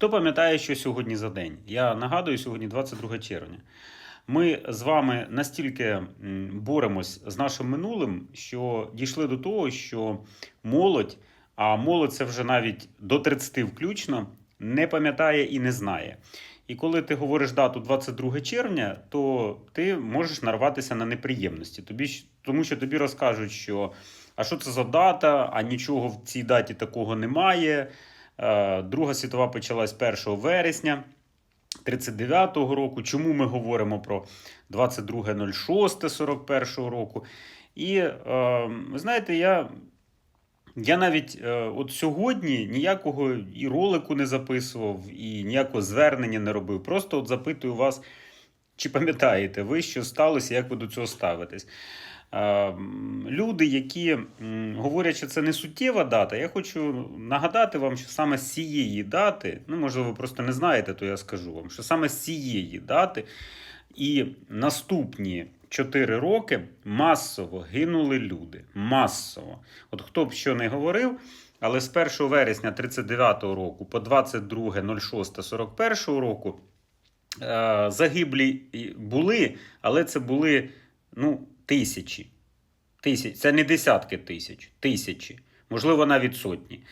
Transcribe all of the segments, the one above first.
Хто пам'ятає, що сьогодні за день? Я нагадую, сьогодні 22 червня. Ми з вами настільки боремось з нашим минулим, що дійшли до того, що молодь, а молодь це вже навіть до 30 включно, не пам'ятає і не знає. І коли ти говориш дату 22 червня, то ти можеш нарватися на неприємності. Тобі тому що тобі розкажуть, що а що це за дата, а нічого в цій даті такого немає. Е, Друга світова почалась 1 вересня 39-го року. Чому ми говоримо про 22.06.41 року? І е, ви знаєте, я, я навіть е, от сьогодні ніякого і ролику не записував, і ніякого звернення не робив. Просто от запитую вас, чи пам'ятаєте ви, що сталося, як ви до цього ставитесь? Е, м, Люди, які говорять, що це не суттєва дата, я хочу нагадати вам, що саме з цієї дати, ну можливо, ви просто не знаєте, то я скажу вам, що саме з цієї дати і наступні 4 роки масово гинули люди. Масово. От хто б що не говорив, але з 1 вересня 39-го року по 22.06.41 року е, загиблі були, але це були ну, тисячі. Тисяч. Це не десятки тисяч, тисячі, можливо, навіть сотні.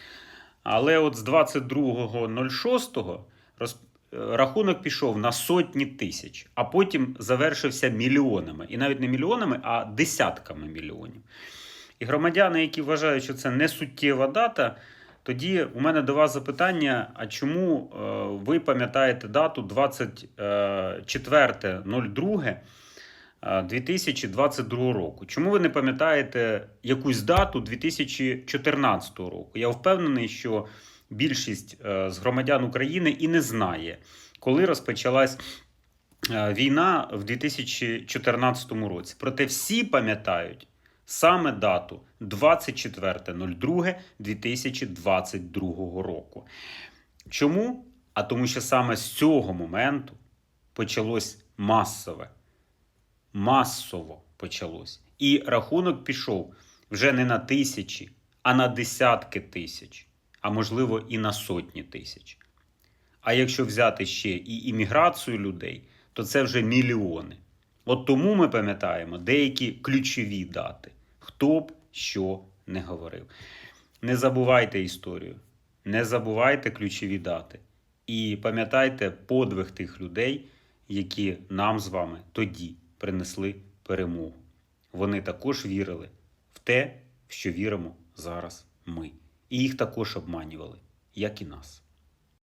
Але от з 22.06 роз... рахунок пішов на сотні тисяч, а потім завершився мільйонами. І навіть не мільйонами, а десятками мільйонів. І громадяни, які вважають, що це не суттєва дата, тоді у мене до вас запитання: а чому е, ви пам'ятаєте дату 24.02? 2022 року. Чому ви не пам'ятаєте якусь дату 2014 року? Я впевнений, що більшість е, з громадян України і не знає, коли розпочалась е, війна в 2014 році. Проте всі пам'ятають саме дату 24.02.2022 року. Чому? А тому, що саме з цього моменту почалось масове масово почалось. І рахунок пішов вже не на тисячі, а на десятки тисяч, а можливо і на сотні тисяч. А якщо взяти ще і імміграцію людей, то це вже мільйони. От тому ми пам'ятаємо деякі ключові дати, хто б що не говорив. Не забувайте історію, не забувайте ключові дати. І пам'ятайте подвиг тих людей, які нам з вами тоді принесли перемогу. Вони також вірили в те, в що віримо зараз ми. І їх також обманювали, як і нас.